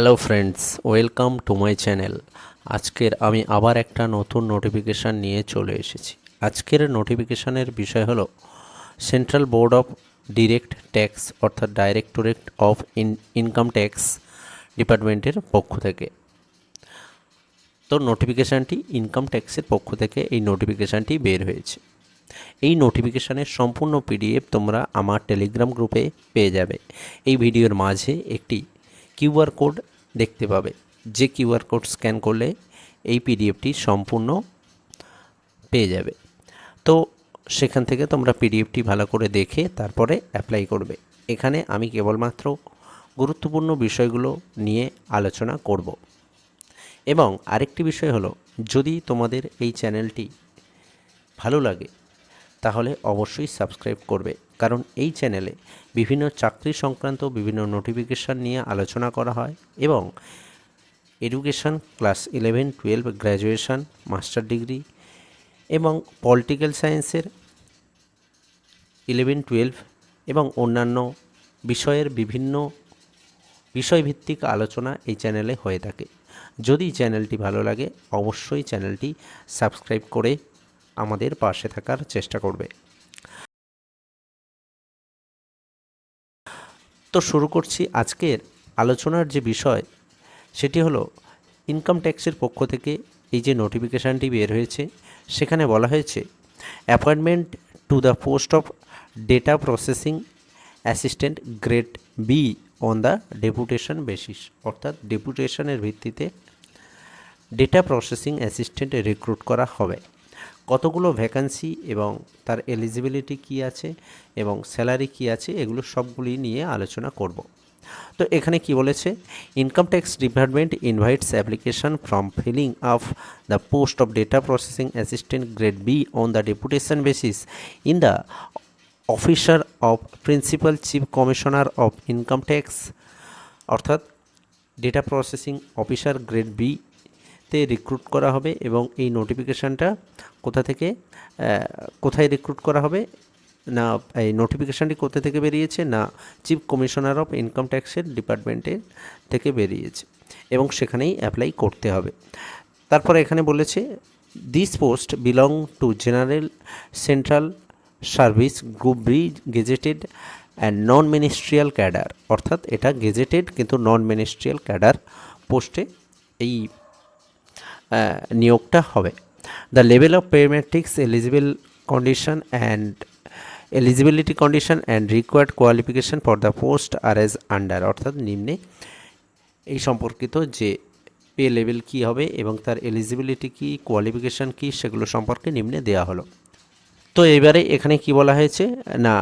Hello friends welcome to my channel আজকের আমি আবার একটা নতুন নোটিফিকেশান নিয়ে চলে এসেছি। আজকের নোটিফিকেশানের বিষয় হলো central board of direct tax অর্থাৎ directorate of in income tax ডিপার্টমেন্টের পক্ষ থেকে। তো নোটিফিকেশানটি ইনকাম ট্যাক্সের পক্ষ থেকে এই নোটিফিকেশানটি বের হয়েছে। এই নোটিফিকেশানের সম্পূর্ণ পিডিএফ তোমরা আমার টেলিগ্রাম গ্রুপে পেয়ে যাবে। এই ভিডিওর মাঝে একটি কিউআর কোড দেখতে পাবে। যে কিউআর কোড স্ক্যান করলে এই পিডিএফটি সম্পূর্ণ পেয়ে যাবে। তো সেখান থেকে তোমরা পিডিএফটি ভালো করে দেখে তারপরে অ্যাপ্লাই করবে। এখানে আমি কেবলমাত্র গুরুত্বপূর্ণ বিষয়গুলো নিয়ে আলোচনা করব। এবং আরেকটি বিষয় হলো, যদি তোমাদের এই চ্যানেলটি ভালো লাগে, তাহলে অবশ্যই সাবস্ক্রাইব করবে। কারণ এই চ্যানেলে বিভিন্ন চাকরি সংক্রান্ত বিভিন্ন নোটিফিকেশান নিয়ে আলোচনা করা হয় এবং education class eleven twelve graduation master degree এবং পলিটিক্যাল সায়েন্সের ইলেভেন টুয়েলভ এবং অন্যান্য বিষয়ের বিভিন্ন বিষয়ভিত্তিক আলোচনা এই চ্যানেলে হয়ে থাকে। যদি চ্যানেলটি ভালো লাগে, অবশ্যই চ্যানেলটি সাবস্ক্রাইব করে আমাদের পাশে থাকার চেষ্টা করবে। তো শুরু করছি আজকের আলোচনার যে বিষয়, সেটি হলো ইনকাম ট্যাক্সের পক্ষ থেকে এই যে নোটিফিকেশানটি বের হয়েছে, সেখানে বলা হয়েছে appointment to the post of data processing assistant grade B on the deputation basis অর্থাৎ ডেপুটেশনের ভিত্তিতে ডেটা প্রসেসিং অ্যাসিস্ট্যান্ট রিক্রুট করা হবে। কতগুলো ভ্যাকান্সি এবং তার এলিজিবিলিটি কী আছে এবং স্যালারি কী আছে, এগুলো সবগুলি নিয়ে আলোচনা করব। তো এখানে কি বলেছে? Income tax department invites application from filling of the post of data processing assistant grade B on the deputation basis in the officer of principal chief commissioner of income tax অর্থাৎ data processing officer grade B তে recruit করা হবে এবং এই নোটিফিকেশানটা কোথা থেকে কোথায় recruit করা হবে? না, এই নোটিফিকেশানটি কোথা থেকে বেরিয়েছে? না চিফ কমিশনার অফ ইনকাম ট্যাক্সের ডিপার্টমেন্টের থেকে বেরিয়েছে এবং সেখানেই অ্যাপ্লাই করতে হবে। তারপরে এখানে বলেছে this post belong to general central service group gazetted and non ministerial cadre অর্থাৎ এটা গেজেটেড কিন্তু নন মিনিস্ট্রিয়াল ক্যাডার পোস্টে এই নিয়োগটা হবে। The level of pay matrix eligible condition and eligibility condition and required qualification for the post are as under অর্থাৎ নিম্নে এই সম্পর্কিত যে পে লেভেল কী হবে এবং তার এলিজিবিলিটি কী কোয়ালিফিকেশান কী, সেগুলো সম্পর্কে নিম্নে দেওয়া হলো। তো এবারে এখানে কি বলা হয়েছে? না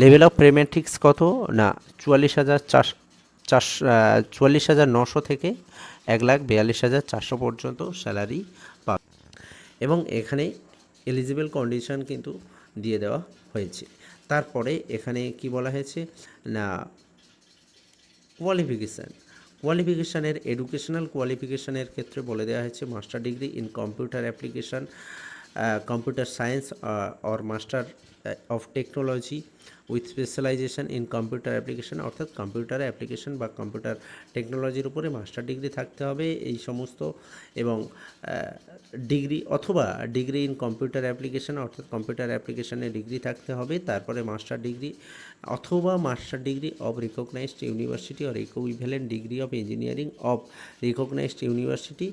লেভেল অফ পেমেট্রিক্স কত? না, চুয়াল্লিশ হাজার চার চার চুয়াল্লিশ হাজার নশো থেকে এক লাখ বিয়াল্লিশ হাজার চারশো পর্যন্ত স্যালারি পাবে। এবং এখানে এলিজিবল কন্ডিশন কিন্তু দিয়ে দেওয়া হয়েছে। তারপরে এখানে কি বলা হয়েছে? না কোয়ালিফিকেশান কোয়ালিফিকেশানের এডুকেশনাল কোয়ালিফিকেশানের ক্ষেত্রে বলে দেওয়া হয়েছে master degree in computer application computer science or master of technology with specialization in computer application অর্থাৎ কম্পিউটার অ্যাপ্লিকেশান বা কম্পিউটার টেকনোলজির উপরে মাস্টার ডিগ্রি থাকতে হবে, এই সমস্ত, এবং ডিগ্রি অথবা ডিগ্রি ইন কম্পিউটার অ্যাপ্লিকেশান অর্থাৎ কম্পিউটার অ্যাপ্লিকেশানে ডিগ্রি থাকতে হবে, তারপরে মাস্টার ডিগ্রি অথবা master degree of recognised university or equivalent degree of engineering of recognised university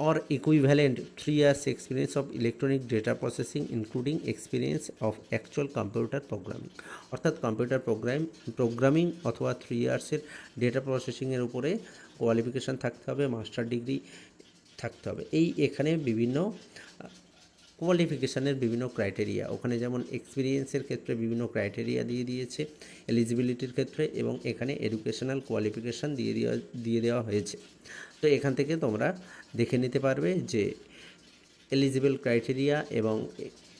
or equivalent 3 years experience of electronic data processing including experience of actual computer programming অর্থাৎ computer program programming অথবা three ইয়ার্সের data প্রসেসিংয়ের উপরে qualification থাকতে হবে master degree থাকতে হবে এই এখানে বিভিন্ন কোয়ালিফিকেশানের বিভিন্ন ক্রাইটেরিয়া ওখানে যেমন এক্সপিরিয়েন্সের ক্ষেত্রে বিভিন্ন ক্রাইটেরিয়া দিয়ে দিয়েছে এলিজিবিলিটির ক্ষেত্রে এবং এখানে এডুকেশনাল কোয়ালিফিকেশান দিয়ে দেওয়া দিয়ে দেওয়া হয়েছে। তো এখান থেকে তোমরা দেখে নিতে পারবে যে এলিজিবল ক্রাইটেরিয়া এবং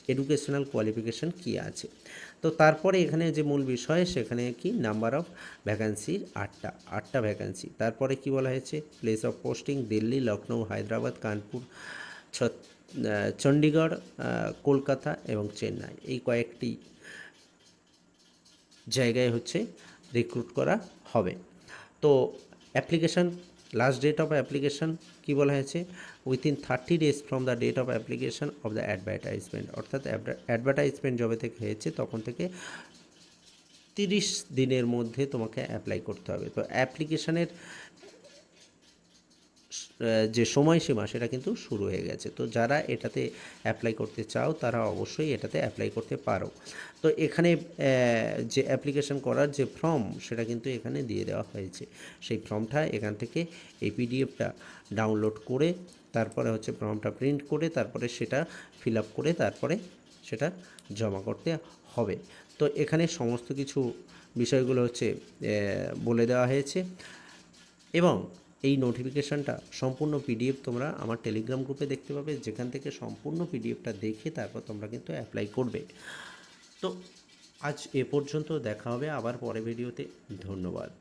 এডুকেশনাল কোয়ালিফিকেশান কী আছে। তো তারপরে এখানে যে মূল বিষয়, সেখানে কি? নাম্বার অফ ভ্যাকান্সির আটটা আটটা ভ্যাকান্সি তারপরে কি বলা হয়েছে? Place of posting Delhi Lucknow Hyderabad Kanpur ছত- চণ্ডীগড় কলকাতা এবং চেন্নাই। এই কয়েকটি জায়গায় হচ্ছে রিক্রুট করা হবে। তো application last date of application কী বলা হয়েছে? Within thirty days from the date of application of the advertisement অর্থাৎ অ্যাডভার্টাইজমেন্ট যবে থেকে হয়েছে, তখন থেকে তিরিশ দিনের মধ্যে তোমাকে অ্যাপ্লাই করতে হবে। তো অ্যাপ্লিকেশানের যে সময়সীমা সেটা কিন্তু শুরু হয়ে গেছে। তো যারা এটাতে অ্যাপ্লাই করতে চাও, তারা অবশ্যই এটাতে অ্যাপ্লাই করতে পারো। তো এখানে যে অ্যাপ্লিকেশন করার যে ফর্ম সেটা কিন্তু এখানে দিয়ে দেওয়া হয়েছে। সেই ফর্মটা এখান থেকে এই পিডিএফটা ডাউনলোড করে, তারপরে হচ্ছে ফর্মটা প্রিন্ট করে, তারপরে সেটা ফিল আপ করে, তারপরে সেটা জমা করতে হবে। তো এখানে সমস্ত কিছু বিষয়গুলো হচ্ছে বলে দেওয়া হয়েছে। এবং এই নোটিফিকেশানটা সম্পূর্ণ পিডিএফ তোমরা আমার টেলিগ্রাম গ্রুপে দেখতে পাবে। যেখান থেকে সম্পূর্ণ পিডিএফটা দেখে তারপর তোমরা কিন্তু অ্যাপ্লাই করবে। তো আজ এ পর্যন্ত দেখা হবে আবার পরে ভিডিওতে ধন্যবাদ।